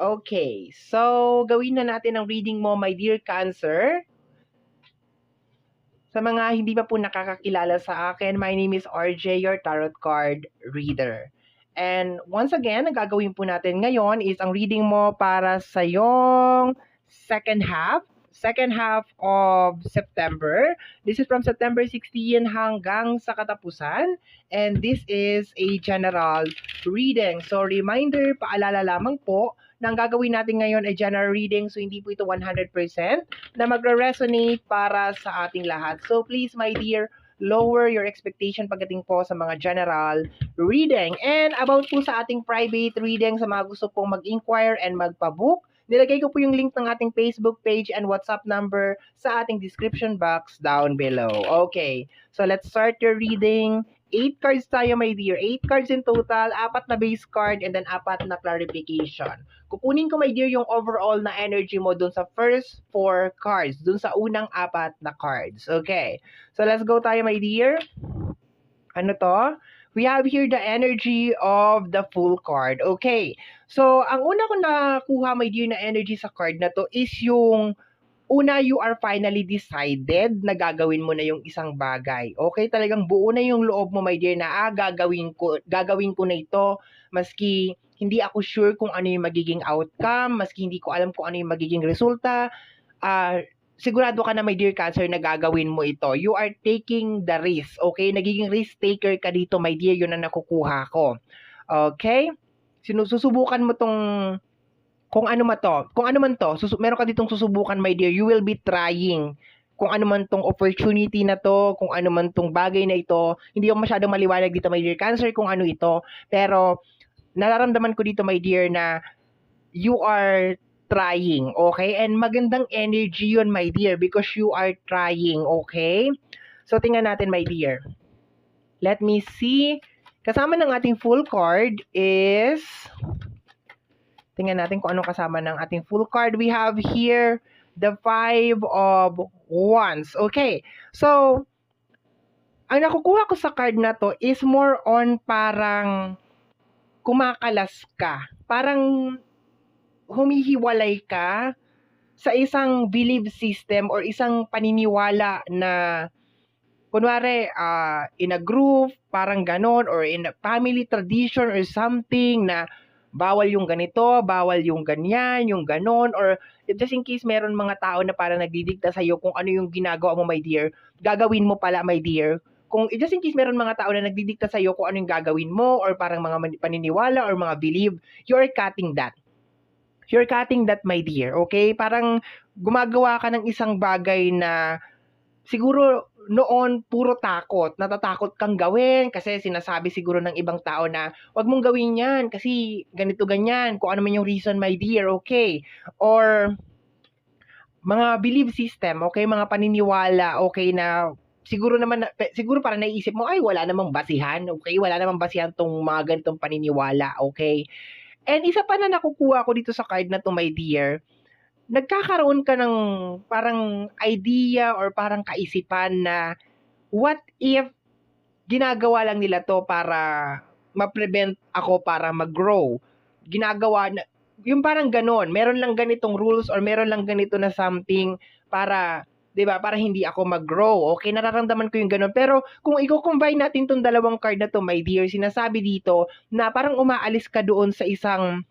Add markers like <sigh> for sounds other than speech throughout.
Okay, so gawin na natin ang reading mo, my dear Cancer. Sa mga hindi pa po nakakakilala sa akin, my name is RJ, your tarot card reader. And once again, ang gagawin po natin ngayon is ang reading mo para sa yung second half, second half of September. This is from September 16 hanggang sa katapusan. And this is a general reading. So reminder, paalala lamang po, na ang gagawin natin ngayon ay general reading so hindi po ito 100% na magre-resonate para sa ating lahat. So please my dear, lower your expectation pagdating po sa mga general reading. And about po sa ating private reading sa mga gusto pong mag-inquire and magpa-book, nilagay ko po yung link ng ating Facebook page and WhatsApp number sa ating description box down below. Okay, so let's start your reading 8 cards tayo, my dear. 8 cards in total, apat na base card, and then apat na clarification. Kukunin ko, my dear, yung overall na energy mo dun sa first 4 cards, dun sa unang apat na cards. Okay. So, let's go tayo, my dear. Ano to? We have here the energy of the full card. Okay. So, ang una ko nakuha, my dear, na energy sa card na to is yung una, you are finally decided na gagawin mo na yung isang bagay. Okay, talagang buo na yung loob mo, my dear, na ah, gagawin ko, gagawin ko na ito, maski hindi ako sure kung ano yung magiging outcome, maski hindi ko alam kung ano yung magiging resulta, uh, sigurado ka na, my dear cancer, na gagawin mo ito. You are taking the risk, okay? Nagiging risk taker ka dito, my dear, yun ang nakukuha ko. Okay? Sinususubukan mo tong kung ano man to, kung ano man to, sus- meron ka ditong susubukan, my dear, you will be trying kung ano man tong opportunity na to, kung ano man tong bagay na ito. Hindi ako masyadong maliwanag dito, my dear, cancer, kung ano ito. Pero, nararamdaman ko dito, my dear, na you are trying, okay? And magandang energy yun, my dear, because you are trying, okay? So, tingnan natin, my dear. Let me see. Kasama ng ating full card is Tingnan natin kung anong kasama ng ating full card. We have here the five of wands. Okay. So, ang nakukuha ko sa card na to is more on parang kumakalas ka. Parang humihiwalay ka sa isang belief system or isang paniniwala na kunwari uh, in a group, parang ganon, or in a family tradition or something na bawal yung ganito, bawal yung ganyan, yung ganon, or just in case meron mga tao na para nagdidikta sa'yo kung ano yung ginagawa mo, my dear, gagawin mo pala, my dear. Kung just in case meron mga tao na nagdidikta sa'yo kung ano yung gagawin mo, or parang mga paniniwala, or mga believe, you're cutting that. You're cutting that, my dear, okay? Parang gumagawa ka ng isang bagay na siguro noon puro takot, natatakot kang gawin kasi sinasabi siguro ng ibang tao na wag mong gawin 'yan kasi ganito ganyan, kung ano man yung reason my dear, okay? Or mga belief system, okay, mga paniniwala, okay na siguro naman siguro para naiisip mo ay wala namang basihan, okay? Wala namang basihan tong mga ganitong paniniwala, okay? And isa pa na nakukuha ko dito sa card na to, my dear, nagkakaroon ka ng parang idea or parang kaisipan na what if ginagawa lang nila to para ma-prevent ako para mag-grow. Ginagawa na, yung parang ganon, meron lang ganitong rules or meron lang ganito na something para 'di ba? Para hindi ako mag-grow. Okay, nararamdaman ko yung ganun. Pero kung i-combine natin tong dalawang card na to, my dear, sinasabi dito na parang umaalis ka doon sa isang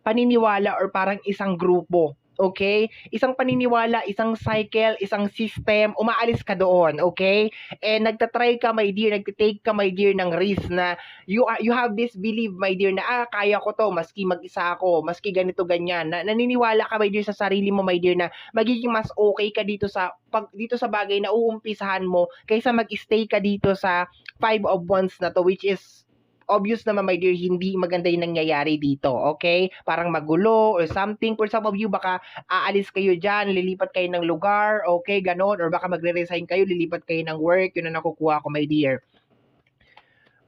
paniniwala or parang isang grupo Okay? Isang paniniwala, isang cycle, isang system, umaalis ka doon, okay? And nagtatry ka, my dear, nagtitake ka, my dear, ng risk na you are, you have this belief, my dear, na ah, kaya ko to, maski mag-isa ako, maski ganito, ganyan. Na, naniniwala ka, my dear, sa sarili mo, my dear, na magiging mas okay ka dito sa pag dito sa bagay na uumpisahan mo kaysa mag-stay ka dito sa five of wands na to which is obvious naman my dear, hindi maganda yung nangyayari dito, okay? Parang magulo or something. For some of you, baka aalis kayo dyan, lilipat kayo ng lugar, okay, ganon. Or baka magre-resign kayo, lilipat kayo ng work, yun ang nakukuha ko, my dear.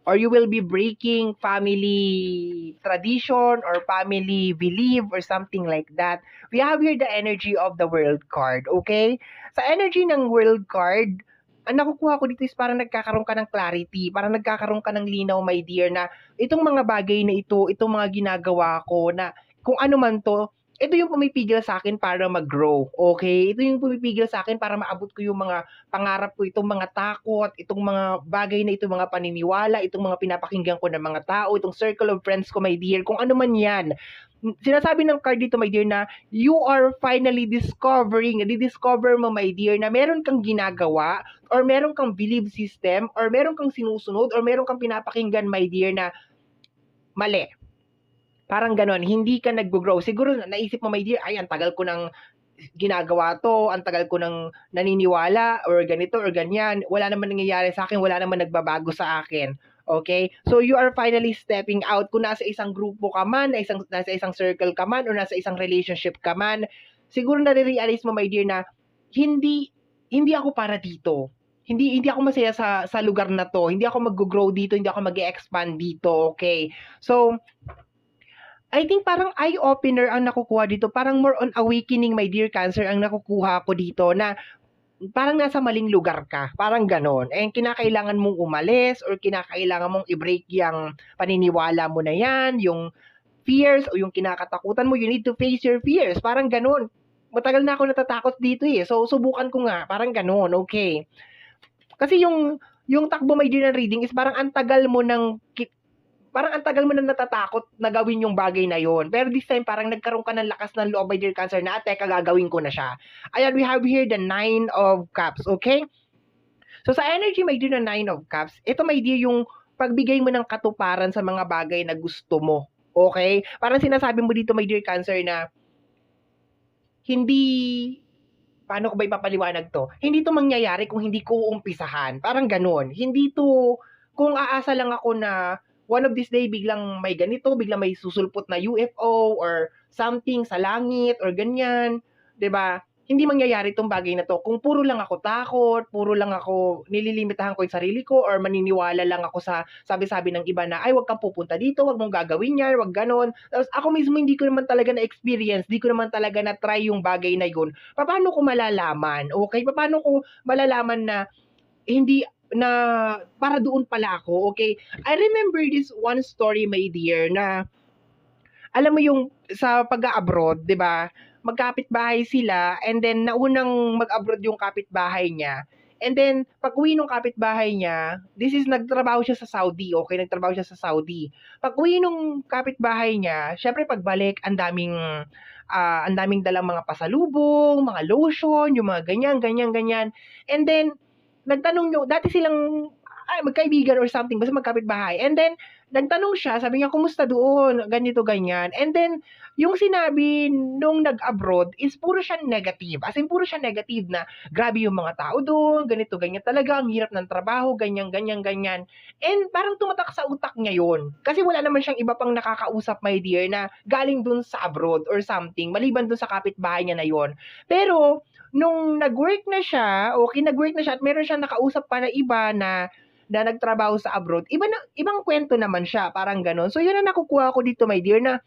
Or you will be breaking family tradition or family belief or something like that. We have here the energy of the world card, okay? Sa energy ng world card, ang nakukuha ko dito is parang nagkakaroon ka ng clarity, parang nagkakaroon ka ng linaw, my dear, na itong mga bagay na ito, itong mga ginagawa ko, na kung ano man to, ito yung pumipigil sa akin para mag-grow, okay? Ito yung pumipigil sa akin para maabot ko yung mga pangarap ko, itong mga takot, itong mga bagay na itong mga paniniwala, itong mga pinapakinggan ko ng mga tao, itong circle of friends ko, my dear, kung ano man yan. Sinasabi ng card dito, my dear, na you are finally discovering, di-discover mo, my dear, na meron kang ginagawa or meron kang belief system or meron kang sinusunod or meron kang pinapakinggan, my dear, na mali. Parang ganon, hindi ka nag-grow. Siguro naisip mo, my dear, ay, ang tagal ko nang ginagawa to, ang tagal ko nang naniniwala or ganito or ganyan. Wala naman nangyayari sa akin, wala naman nagbabago sa akin. Okay? So you are finally stepping out. Kung nasa isang grupo ka man, nasa isang, nasa isang circle ka man, o nasa isang relationship ka man, siguro na-realize mo, my dear, na hindi hindi ako para dito. Hindi hindi ako masaya sa sa lugar na to. Hindi ako mag-grow dito, hindi ako mag-expand dito, okay? So I think parang eye-opener ang nakukuha dito. Parang more on awakening, my dear Cancer, ang nakukuha ko dito na parang nasa maling lugar ka. Parang ganon. And kinakailangan mong umalis or kinakailangan mong i-break yung paniniwala mo na yan, yung fears o yung kinakatakutan mo. You need to face your fears. Parang ganon. Matagal na ako natatakot dito eh. So, subukan ko nga. Parang ganon. Okay. Kasi yung yung takbo dear ng reading is parang ang tagal mo ng parang ang tagal mo na natatakot na gawin yung bagay na yon. Pero this time, parang nagkaroon ka ng lakas ng loob, my dear Cancer, na, teka, gagawin ko na siya. Ayan, we have here the Nine of Cups, okay? So, sa energy, my dear, na Nine of Cups, ito, my dear, yung pagbigay mo ng katuparan sa mga bagay na gusto mo. Okay? Parang sinasabi mo dito, my dear Cancer, na hindi paano ko ba ipapaliwanag to? Hindi to mangyayari kung hindi ko umpisahan. Parang ganun. Hindi to, kung aasa lang ako na one of these day biglang may ganito, biglang may susulpot na UFO or something sa langit or ganyan, 'di ba? Hindi mangyayari tong bagay na to kung puro lang ako takot, puro lang ako nililimitahan ko yung sarili ko or maniniwala lang ako sa sabi-sabi ng iba na ay wag kang pupunta dito, wag mong gagawin yan, wag ganon. Tapos ako mismo hindi ko naman talaga na experience, hindi ko naman talaga na try yung bagay na yun. Paano ko malalaman? Okay? Paano ko malalaman na hindi na para doon pala ako, okay? I remember this one story, my dear, na alam mo yung sa pag-abroad, 'di ba? Magkapit-bahay sila and then naunang mag-abroad yung kapitbahay niya. And then pag uwi nung kapitbahay niya, this is nagtrabaho siya sa Saudi, okay? Nagtrabaho siya sa Saudi. Pag uwi nung kapitbahay niya, syempre pagbalik, ang daming ah, ang daming dalang mga pasalubong, mga lotion, yung mga ganyan, ganyan, ganyan. And then nagtanong yung, dati silang ay, magkaibigan or something, basta magkapit-bahay. And then, nagtanong siya, sabi niya, kumusta doon? Ganito, ganyan. And then, yung sinabi nung nag-abroad is puro siya negative. As in, puro siya negative na grabe yung mga tao doon, ganito, ganyan talaga, ang hirap ng trabaho, ganyan, ganyan, ganyan. And parang tumatak sa utak niya yun. Kasi wala naman siyang iba pang nakakausap, my dear, na galing doon sa abroad or something, maliban doon sa kapitbahay niya na yon. Pero, nung nag-work na siya, okay, nag-work na siya at meron siyang nakausap pa na iba na na nagtrabaho sa abroad, iba na, ibang kwento naman siya, parang ganon. So, yun ang nakukuha ko dito, my dear, na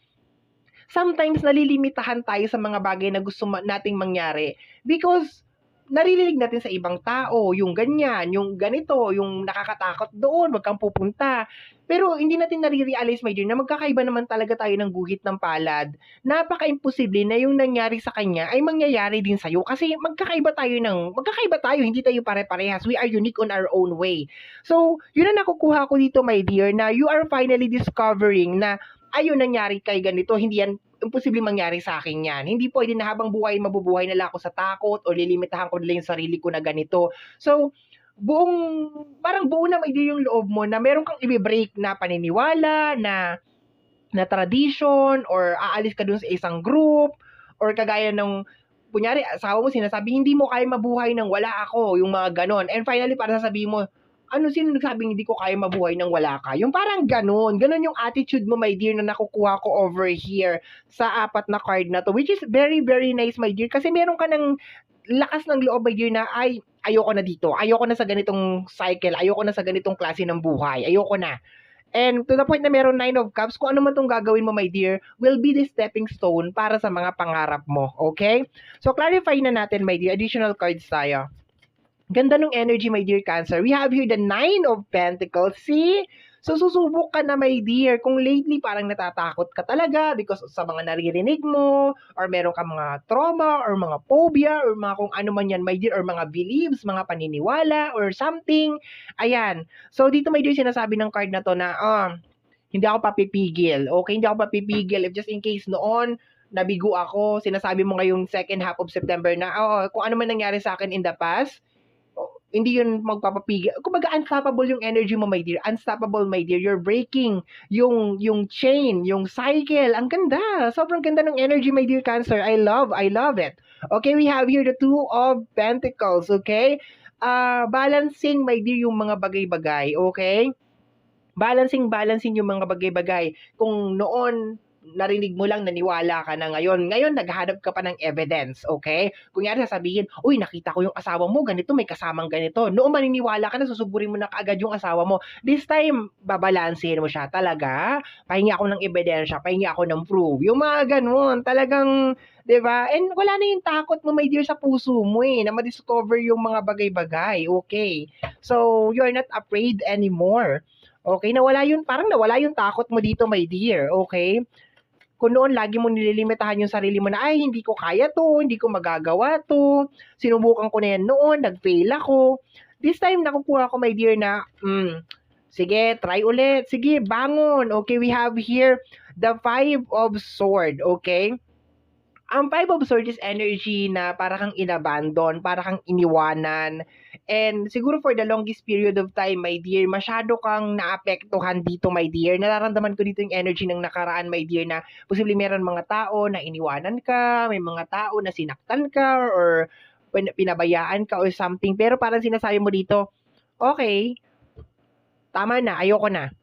sometimes nalilimitahan tayo sa mga bagay na gusto nating mangyari because naririnig natin sa ibang tao, yung ganyan, yung ganito, yung nakakatakot doon, wag kang pupunta. Pero hindi natin nare-realize, my dear, na magkakaiba naman talaga tayo ng guhit ng palad. Napaka-imposible na yung nangyari sa kanya ay mangyayari din sa'yo kasi magkakaiba tayo ng, magkakaiba tayo, hindi tayo pare-parehas. We are unique on our own way. So, yun ang nakukuha ko dito, my dear, na you are finally discovering na ayun nangyari kay ganito, hindi yan imposible mangyari sa akin yan. Hindi pwede na habang buhay, mabubuhay na lang ako sa takot o lilimitahan ko nila yung sarili ko na ganito. So, buong, parang buo na may yung loob mo na meron kang i-break na paniniwala, na na tradition, or aalis ka dun sa isang group, or kagaya ng kunyari, asawa mo sinasabi, hindi mo kaya mabuhay nang wala ako, yung mga ganon. And finally, para sasabihin mo, ano sino nagsabing hindi ko kaya mabuhay nang wala ka? Yung parang ganon. Ganon yung attitude mo, my dear, na nakukuha ko over here sa apat na card na to. Which is very, very nice, my dear. Kasi meron ka ng lakas ng loob, my dear, na ay, ayoko na dito. Ayoko na sa ganitong cycle. Ayoko na sa ganitong klase ng buhay. Ayoko na. And to the point na meron nine of cups, kung ano man itong gagawin mo, my dear, will be the stepping stone para sa mga pangarap mo. Okay? So, clarify na natin, my dear. Additional cards tayo. Ganda ng energy, my dear Cancer. We have here the Nine of Pentacles. See? So, susubok ka na, my dear. Kung lately parang natatakot ka talaga because sa mga naririnig mo, or meron ka mga trauma, or mga phobia, or mga kung ano man yan, my dear, or mga beliefs, mga paniniwala, or something. Ayan. So, dito, my dear, sinasabi ng card na to na, ah, hindi ako papipigil. Okay, hindi ako papipigil. If just in case noon, nabigo ako, sinasabi mo ngayong second half of September na, oh, kung ano man nangyari sa akin in the past, hindi yun magpapapigil. Kumbaga, unstoppable yung energy mo, my dear. Unstoppable, my dear. You're breaking yung, yung chain, yung cycle. Ang ganda. Sobrang ganda ng energy, my dear Cancer. I love, I love it. Okay, we have here the Two of Pentacles, okay? Uh, balancing, my dear, yung mga bagay-bagay, okay? Balancing, balancing yung mga bagay-bagay. Kung noon, narinig mo lang, naniwala ka na ngayon. Ngayon, naghahanap ka pa ng evidence, okay? Kung yari sasabihin, uy, nakita ko yung asawa mo, ganito, may kasamang ganito. Noong maniniwala ka na, susuburin mo na kaagad yung asawa mo. This time, babalansin mo siya. Talaga, pahingi ako ng ebidensya, pahingi ako ng proof. Yung mga ganun, talagang, 'di ba? And wala na yung takot mo, my dear, sa puso mo eh, na ma-discover yung mga bagay-bagay, okay? So, you're not afraid anymore. Okay, nawala yun, parang nawala yung takot mo dito, my dear, okay? Kung noon lagi mo nililimitahan yung sarili mo na, ay, hindi ko kaya to, hindi ko magagawa to, sinubukan ko na yan noon, nag-fail ako. This time, nakukuha ko, my dear, na, mm, sige, try ulit, sige, bangon. Okay, we have here the Five of Sword, okay? Ang Five of Swords is energy na para kang inabandon, para kang iniwanan, And siguro for the longest period of time, my dear, masyado kang naapektuhan dito, my dear. Nararamdaman ko dito yung energy ng nakaraan, my dear, na posibleng meron mga tao na iniwanan ka, may mga tao na sinaktan ka, or pinabayaan ka or something. Pero parang sinasabi mo dito, okay, tama na, ayoko na.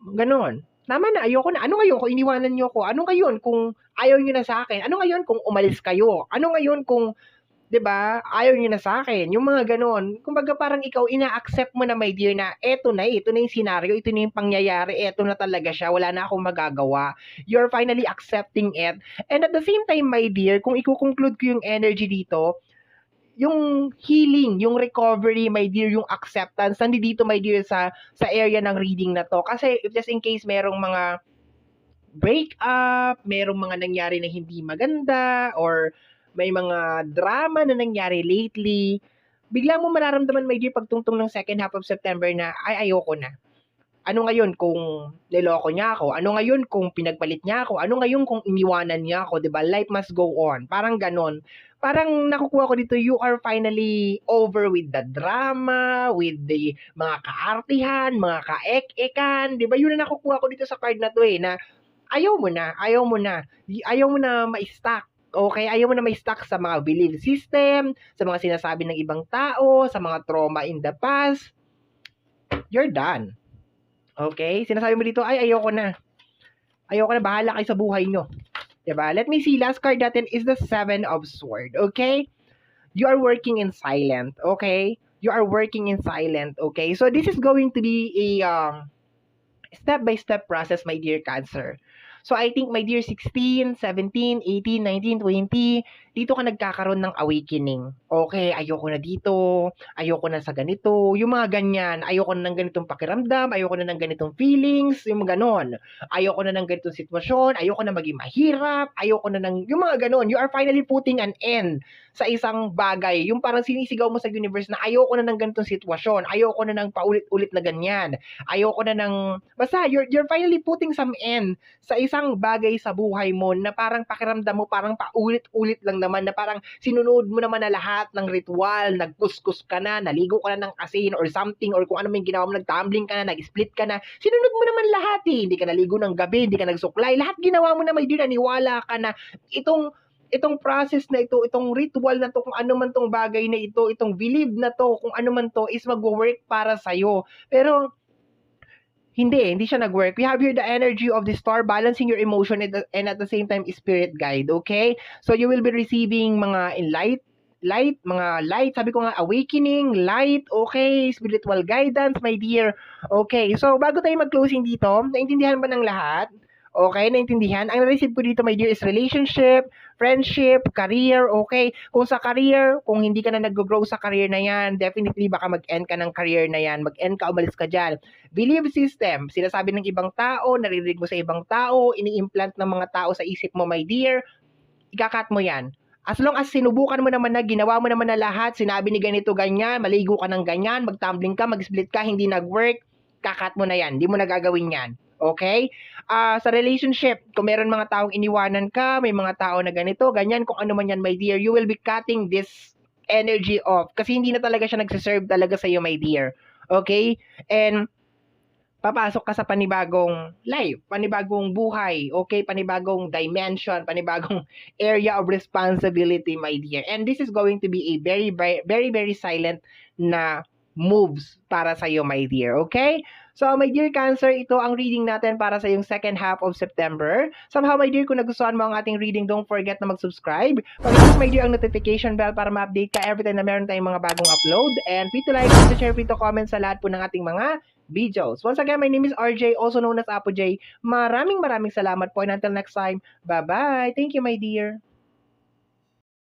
Ganon. Tama na, ayoko na. Ano ngayon kung iniwanan niyo ako? Ano ngayon kung ayaw niyo na sa akin? Ano ngayon kung umalis kayo? Ano ngayon kung 'di ba? Ayaw niyo na sa akin. Yung mga ganoon. Kumbaga parang ikaw ina-accept mo na my dear na eto na, ito na yung scenario, ito na yung pangyayari, eto na talaga siya, wala na akong magagawa. You're finally accepting it. And at the same time, my dear, kung i-conclude ko yung energy dito, yung healing, yung recovery, my dear, yung acceptance, nandito, my dear, sa, sa area ng reading na to. Kasi just in case merong mga break up, merong mga nangyari na hindi maganda, or may mga drama na nangyari lately, bigla mo mararamdaman dear pagtungtong ng second half of September na ay ayoko na. Ano ngayon kung niloko niya ako? Ano ngayon kung pinagpalit niya ako? Ano ngayon kung iniwanan niya ako? 'Di ba? Life must go on. Parang ganon. Parang nakukuha ko dito, you are finally over with the drama, with the mga kaartihan, mga kaek-ekan. 'Di ba? Yun na nakukuha ko dito sa card na to eh, na ayaw mo na, ayaw mo na, ayaw mo na ma-stack Okay, ayaw mo na may stuck sa mga belief system, sa mga sinasabi ng ibang tao, sa mga trauma in the past. You're done. Okay? Sinasabi mo dito, ay, ayoko na. Ayoko na, bahala kayo sa buhay nyo. Diba? Let me see, last card natin is the Seven of Sword. Okay? You are working in silent. Okay? You are working in silent. Okay? So, this is going to be a um, step-by-step process, my dear Cancer. So I think my dear 16, 17, 18, 19, 20, dito ka nagkakaroon ng awakening. Okay, ayoko na dito, ayoko na sa ganito, yung mga ganyan, ayoko na ng ganitong pakiramdam, ayoko na ng ganitong feelings, yung mga ganon. Ayoko na ng ganitong sitwasyon, ayoko na maging mahirap, ayoko na ng, yung mga ganon. You are finally putting an end sa isang bagay. Yung parang sinisigaw mo sa universe na ayoko na ng ganitong sitwasyon, ayoko na ng paulit-ulit na ganyan, ayoko na ng, basta you're, you're finally putting some end sa isang bagay sa buhay mo na parang pakiramdam mo parang paulit-ulit lang naman na parang sinunod mo naman na lahat ng ritual, nagkuskus ka na, naligo ka na ng asin or something or kung ano man ginawa mo, nagtumbling ka na, nag-split ka na, sinunod mo naman lahat eh. Hindi ka naligo ng gabi, hindi ka nagsuklay, lahat ginawa mo na may dear, naniwala ka na itong itong process na ito, itong ritual na to, kung ano man tong bagay na ito, itong believe na to, kung ano man to, is mag-work para sa'yo. Pero, hindi, hindi siya nag-work. We have here the energy of the star, balancing your emotion and, and at the same time, spirit guide, okay? So, you will be receiving mga enlight, light, mga light, sabi ko nga, awakening, light, okay, spiritual guidance, my dear. Okay, so bago tayo mag-closing dito, naintindihan ba ng lahat? Okay, naintindihan? Ang na-receive ko dito, my dear, is relationship, friendship, career, okay? Kung sa career, kung hindi ka na nag-grow sa career na yan, definitely baka mag-end ka ng career na yan. Mag-end ka, umalis ka dyan. Belief system, sinasabi ng ibang tao, naririnig mo sa ibang tao, ini-implant ng mga tao sa isip mo, my dear, ikakat mo yan. As long as sinubukan mo naman na, ginawa mo naman na lahat, sinabi ni ganito, ganyan, maligo ka ng ganyan, mag-tumbling ka, mag-split ka, hindi nag-work, kakat mo na yan. Hindi mo na gagawin yan. Okay? Ah, sa relationship, kung meron mga taong iniwanan ka, may mga tao na ganito, ganyan, kung ano man yan, my dear, you will be cutting this energy off. Kasi hindi na talaga siya nagsiserve talaga sa iyo, my dear. Okay? And, papasok ka sa panibagong life, panibagong buhay, okay, panibagong dimension, panibagong <laughs> area of responsibility, my dear. And this is going to be a very, very, very, very silent na moves para sa iyo, my dear, okay? So, my dear Cancer, ito ang reading natin para sa yung second half of September. Somehow, my dear, kung nagustuhan mo ang ating reading, don't forget na mag-subscribe. Pag-click, my dear, ang notification bell para ma-update ka every time na meron tayong mga bagong upload. And free to like, free to share, free to comment sa lahat po ng ating mga videos. Once again, my name is RJ, also known as Apo J. Maraming maraming salamat po and until next time, bye-bye. Thank you, my dear.